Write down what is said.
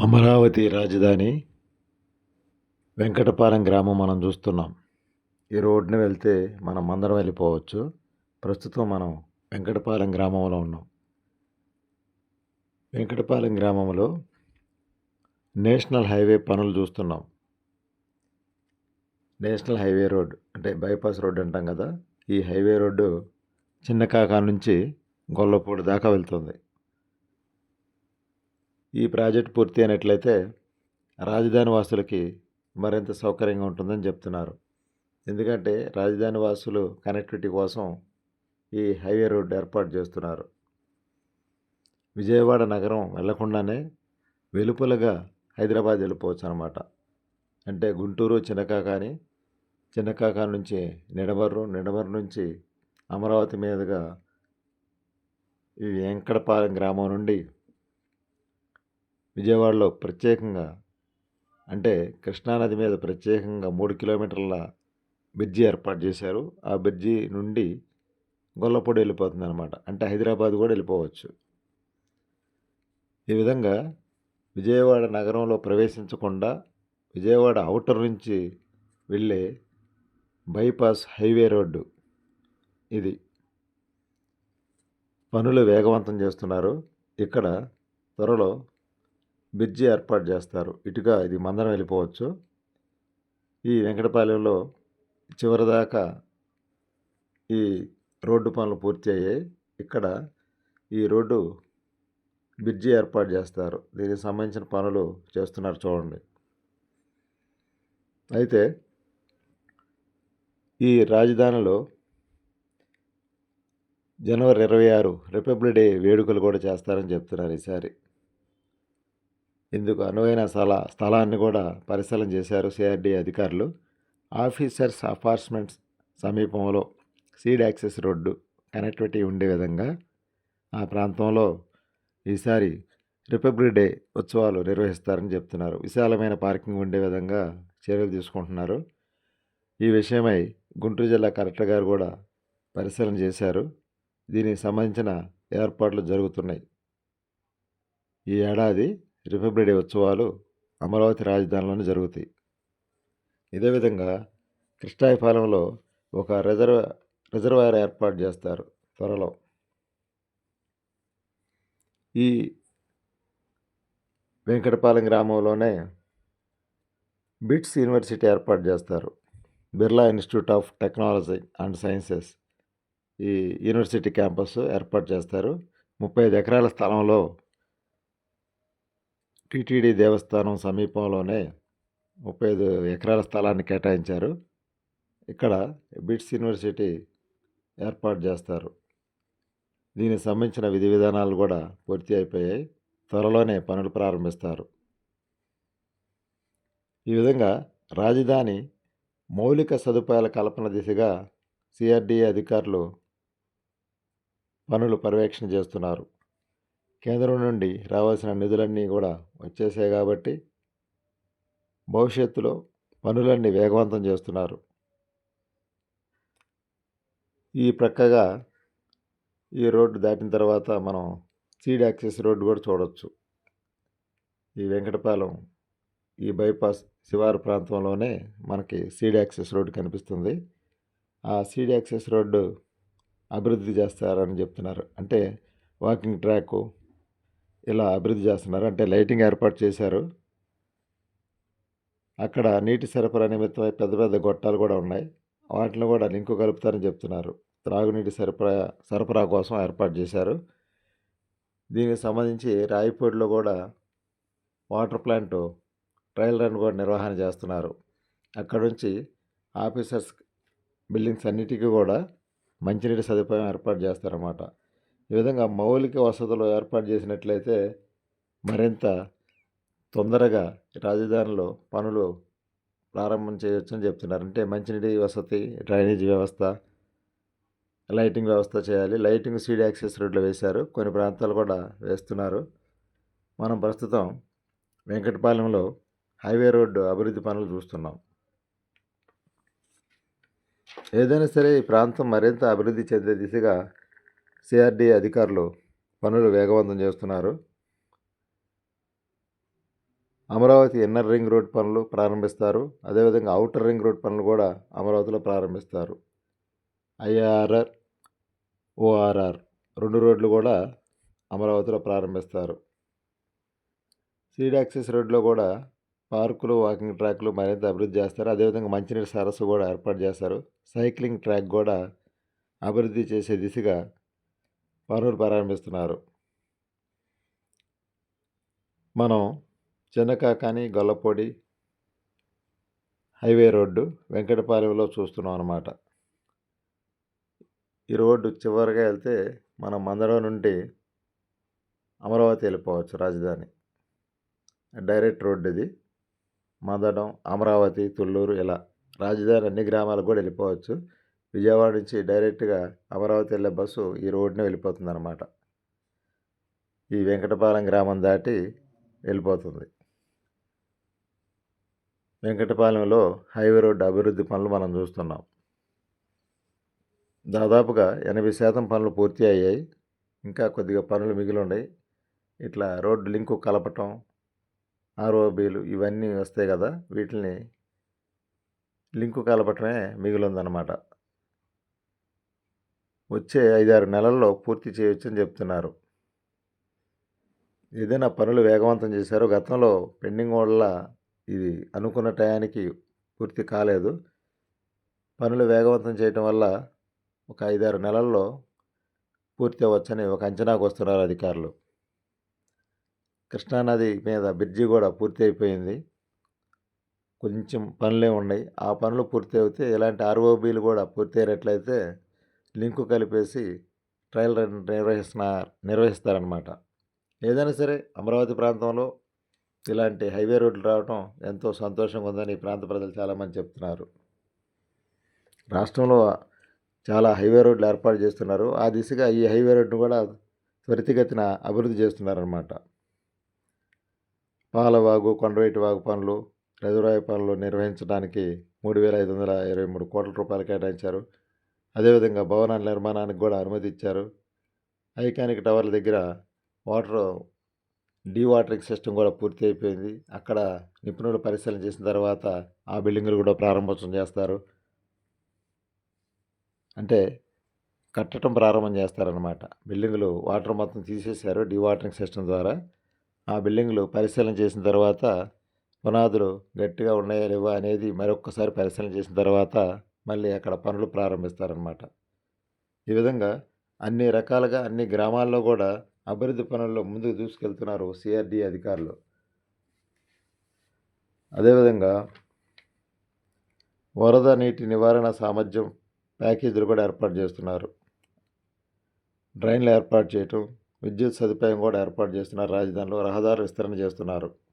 అమరావతి రాజధాని వెంకటపాలెం గ్రామం మనం చూస్తున్నాం. ఈ రోడ్డుని వెళ్తే మనం మందరం వెళ్ళిపోవచ్చు. ప్రస్తుతం మనం వెంకటపాలెం గ్రామంలో ఉన్నాం. వెంకటపాలెం గ్రామంలో నేషనల్ హైవే పనులు చూస్తున్నాం. నేషనల్ హైవే రోడ్ అంటే బైపాస్ రోడ్ అంటాం కదా ఈ హైవే రోడ్డు చిన్నకాకా నుంచి గొల్లపూడి దాకా వెళ్తుంది. ఈ ప్రాజెక్ట్ పూర్తి అయినట్లయితే రాజధాని వాసులకి మరింత సౌకర్యంగా ఉంటుందని చెప్తున్నారు. ఎందుకంటే రాజధాని వాసులు కనెక్టివిటీ కోసం ఈ హైవే రోడ్డు ఏర్పాటు చేస్తున్నారు. విజయవాడ నగరం వెళ్ళకుండానే వెలుపలగా హైదరాబాద్ వెళ్ళిపోవచ్చు అనమాట అంటే గుంటూరు చిన్నకాకాని చిన్నకాకా నుంచి నిడమర్రు నిడమర్రు నుంచి అమరావతి మీదుగా ఈ వెంకటపాలెం గ్రామం నుండి విజయవాడలో ప్రత్యేకంగా అంటే కృష్ణానది మీద ప్రత్యేకంగా మూడు కిలోమీటర్ల బ్రిడ్జి ఏర్పాటు చేశారు. ఆ బ్రిడ్జి నుండి గొల్లపూడి వెళ్ళిపోతుంది అనమాట అంటే హైదరాబాద్ కూడా వెళ్ళిపోవచ్చు. ఈ విధంగా విజయవాడ నగరంలో ప్రవేశించకుండా విజయవాడ అవుటర్ నుంచి వెళ్ళే బైపాస్ హైవే రోడ్డు ఇది. పనులు వేగవంతం చేస్తున్నారు. ఇక్కడ త్వరలో బ్రిడ్జి ఏర్పాటు చేస్తారు. ఇటుగా ఇది మందరం వెళ్ళిపోవచ్చు. ఈ వెంకటపాలెంలో చివరిదాకా ఈ రోడ్డు పనులు పూర్తి అయ్యాయి. ఇక్కడ ఈ రోడ్డు బ్రిడ్జి ఏర్పాటు చేస్తారు. దీనికి సంబంధించిన పనులు చేస్తున్నారు చూడండి. అయితే ఈ రాజధానిలో జనవరి ఇరవై ఆరు రిపబ్లిక్ డే వేడుకలు కూడా చేస్తారని చెప్తున్నారు ఈసారి. ఇందుకు అనువైన స్థల స్థలాన్ని కూడా పరిశీలన చేశారు సిఆర్డీఏ అధికారులు. ఆఫీసర్స్ అపార్ట్మెంట్స్ సమీపంలో సీడ్ యాక్సెస్ రోడ్డు కనెక్టివిటీ ఉండే విధంగా ఆ ప్రాంతంలో ఈసారి రిపబ్లిక్ డే ఉత్సవాలు నిర్వహిస్తారని చెప్తున్నారు. విశాలమైన పార్కింగ్ ఉండే విధంగా చర్యలు తీసుకుంటున్నారు. ఈ విషయమై గుంటూరు జిల్లా కలెక్టర్ గారు కూడా పరిశీలన చేశారు. దీనికి సంబంధించిన ఏర్పాట్లు జరుగుతున్నాయి. ఈ ఏడాది రిపబ్లిక్ డే ఉత్సవాలు అమరావతి రాజధానిలోనే జరుగుతాయి. ఇదే విధంగా కృష్ణాయపాలెంలో ఒక రిజర్వ రిజర్వాయర్ ఏర్పాటు చేస్తారు త్వరలో. ఈ వెంకటపాలెం గ్రామంలోనే బిట్స్ యూనివర్సిటీ ఏర్పాటు చేస్తారు. Birla institute of technology and sciences ఈ యూనివర్సిటీ క్యాంపస్ ఏర్పాటు చేస్తారు. ముప్పై ఐదు ఎకరాల స్థలంలో టీటీడీ దేవస్థానం సమీపంలోనే ముప్పై ఐదు ఎకరాల స్థలాన్ని కేటాయించారు. ఇక్కడ బిట్స్ యూనివర్సిటీ ఏర్పాటు చేస్తారు. దీనికి సంబంధించిన విధి విధానాలు కూడా పూర్తి అయిపోయాయి. త్వరలోనే పనులు ప్రారంభిస్తారు. ఈ విధంగా రాజధాని మౌలిక సదుపాయాల కల్పన దిశగా సిఆర్డీఏ అధికారులు పనులు పర్యవేక్షణ చేస్తున్నారు. కేంద్రం నుండి రావాల్సిన నిధులన్నీ కూడా వచ్చేసాయి కాబట్టి భవిష్యత్తులో పనులన్నీ వేగవంతం చేస్తున్నారు. ఈ ప్రక్కగా ఈ రోడ్డు దాటిన తర్వాత మనం సీడ్ యాక్సెస్ రోడ్డు కూడా చూడవచ్చు ఈ వెంకటపాలెం ఈ బైపాస్ శివారు ప్రాంతంలోనే మనకి సీడ్ యాక్సెస్ రోడ్డు కనిపిస్తుంది. ఆ సీడ్ యాక్సెస్ రోడ్డు అభివృద్ధి చేస్తారని చెప్తున్నారు. అంటే వాకింగ్ ట్రాకు ఇలా అభివృద్ధి చేస్తున్నారు. అంటే లైటింగ్ ఏర్పాటు చేశారు. అక్కడ నీటి సరఫరా నిమిత్తమై పెద్ద పెద్ద గొట్టాలు కూడా ఉన్నాయి. వాటిని కూడా లింకు కలుపుతారని చెప్తున్నారు. త్రాగునీటి సరఫరా సరఫరా కోసం ఏర్పాటు చేశారు. దీనికి సంబంధించి రాయపూడిలో కూడా వాటర్ ప్లాంట్ ట్రయల్ రన్ కూడా నిర్వహణ చేస్తున్నారు. అక్కడ నుంచి ఆఫీసర్స్ బిల్డింగ్స్ అన్నిటికీ కూడా మంచినీటి సదుపాయం ఏర్పాటు చేస్తారన్నమాట. ఈ విధంగా మౌలిక వసతులు ఏర్పాటు చేసినట్లయితే మరింత తొందరగా రాజధానిలో పనులు ప్రారంభం చేయవచ్చని చెప్తున్నారు. అంటే మంచినీటి వసతి డ్రైనేజీ వ్యవస్థ లైటింగ్ వ్యవస్థ చేయాలి. లైటింగ్ సీడ్ యాక్సెస్ రోడ్లు వేశారు. కొన్ని ప్రాంతాలు కూడా వేస్తున్నారు. మనం ప్రస్తుతం వెంకటపాలెంలో హైవే రోడ్డు అభివృద్ధి పనులు చూస్తున్నాం. ఏదైనా సరే ఈ ప్రాంతం మరింత అభివృద్ధి చెందే దిశగా సిఆర్డీ అధికారులు పనులు వేగవంతం చేస్తున్నారు. అమరావతి ఇన్నర్ రింగ్ రోడ్ పనులు ప్రారంభిస్తారు. అదేవిధంగా అవుటర్ రింగ్ రోడ్ పనులు కూడా అమరావతిలో ప్రారంభిస్తారు. ఐఆర్ఆర్ ఓఆర్ఆర్ రెండు రోడ్లు కూడా అమరావతిలో ప్రారంభిస్తారు. సీడ్ యాక్సెస్ రోడ్లో కూడా పార్కులు వాకింగ్ ట్రాక్లు మరింత అభివృద్ధి చేస్తారు. అదేవిధంగా మంచినీటి సరస్సు కూడా ఏర్పాటు చేస్తారు. సైక్లింగ్ ట్రాక్ కూడా అభివృద్ధి చేసే దిశగా పనులు ప్రారంభిస్తున్నారు. మనం చిన్నకాకాని గొల్లపొడి హైవే రోడ్డు వెంకటపాలెంలో చూస్తున్నాం అన్నమాట. ఈ రోడ్డు చివరిగా వెళ్తే మనం మందడం నుండి అమరావతి వెళ్ళిపోవచ్చు రాజధాని. డైరెక్ట్ రోడ్డు ఇది. మందడం అమరావతి తుళ్ళూరు ఇలా రాజధాని అన్ని గ్రామాలకు కూడా వెళ్ళిపోవచ్చు. విజయవాడ నుంచి డైరెక్ట్గా అమరావతి వెళ్ళే బస్సు ఈ రోడ్నే వెళ్ళిపోతుంది అనమాట ఈ వెంకటపాలెం గ్రామం దాటి వెళ్ళిపోతుంది. వెంకటపాలెంలో హైవే రోడ్డు అభివృద్ధి పనులు మనం చూస్తున్నాం. దాదాపుగా ఎనభై శాతం పనులు పూర్తి అయ్యాయి. ఇంకా కొద్దిగా పనులు మిగిలి ఉన్నాయి ఇట్లా రోడ్డు లింకు కలపటం ఆర్ఓబీలు ఇవన్నీ వస్తాయి కదా వీటిని లింకు కలపటమే మిగిలి ఉందన్నమాట వచ్చే ఐదారు నెలల్లో పూర్తి చేయొచ్చని చెప్తున్నారు. ఏదైనా పనులు వేగవంతం చేశారో గతంలో పెండింగ్ వల్ల ఇది అనుకున్న టయానికి పూర్తి కాలేదు. పనులు వేగవంతం చేయటం వల్ల ఒక ఐదారు నెలల్లో పూర్తి అవ్వచ్చని ఒక అంచనాకు వస్తున్నారు అధికారులు. కృష్ణానది మీద బ్రిడ్జి కూడా పూర్తి అయిపోయింది. కొంచెం పనులే ఉన్నాయి. ఆ పనులు పూర్తి అవుతే ఇలాంటి ఆర్ఓబీలు కూడా పూర్తి అయ్యేటట్లయితే లింకు కలిపేసి ట్రయల్ రన్ నిర్వహిస్తున్న నిర్వహిస్తారనమాట ఏదైనా సరే అమరావతి ప్రాంతంలో ఇలాంటి హైవే రోడ్లు రావడం ఎంతో సంతోషంగా ఉందని ఈ ప్రాంత ప్రజలు చాలామంది చెప్తున్నారు. రాష్ట్రంలో చాలా హైవే రోడ్లు ఏర్పాటు చేస్తున్నారు. ఆ దిశగా ఈ హైవే రోడ్డును కూడా త్వరితగతిన అభివృద్ధి చేస్తున్నారన్నమాట. పాలవాగు కొండవైటి వాగు పనులు రిజర్వాయర్ పనులు నిర్వహించడానికి మూడు వేల ఐదు వందల ఇరవై మూడు కోట్ల రూపాయలు కేటాయించారు. అదేవిధంగా భవనాల నిర్మాణానికి కూడా అనుమతి ఇచ్చారు ఐకానిక్ టవర్ల దగ్గర వాటర్ డీ వాటరింగ్ సిస్టమ్ కూడా పూర్తి అయిపోయింది. అక్కడ నిపుణులు పరిశీలన చేసిన తర్వాత ఆ బిల్డింగులు కూడా ప్రారంభోత్సవం చేస్తారు. అంటే కట్టడం ప్రారంభం చేస్తారనమాట బిల్డింగులు వాటర్ మొత్తం తీసేశారు డీ వాటరింగ్ సిస్టమ్ ద్వారా. ఆ బిల్డింగులు పరిశీలన చేసిన తర్వాత పునాదులు గట్టిగా ఉన్నాయా లేవా అనేది మరొక్కసారి పరిశీలన చేసిన తర్వాత మళ్ళీ అక్కడ పనులు ప్రారంభిస్తారనమాట ఈ విధంగా అన్ని రకాలుగా అన్ని గ్రామాల్లో కూడా అభివృద్ధి పనుల్లో ముందుకు దూసుకెళ్తున్నారు సిఆర్డి అధికారులు. అదేవిధంగా వరద నీటి నివారణ సామర్థ్యం ప్యాకేజీలు కూడా ఏర్పాటు చేస్తున్నారు. డ్రైన్లు ఏర్పాటు చేయటం విద్యుత్ సదుపాయం కూడా ఏర్పాటు చేస్తున్నారు. రాజధానిలో రహదారులు విస్తరణ చేస్తున్నారు.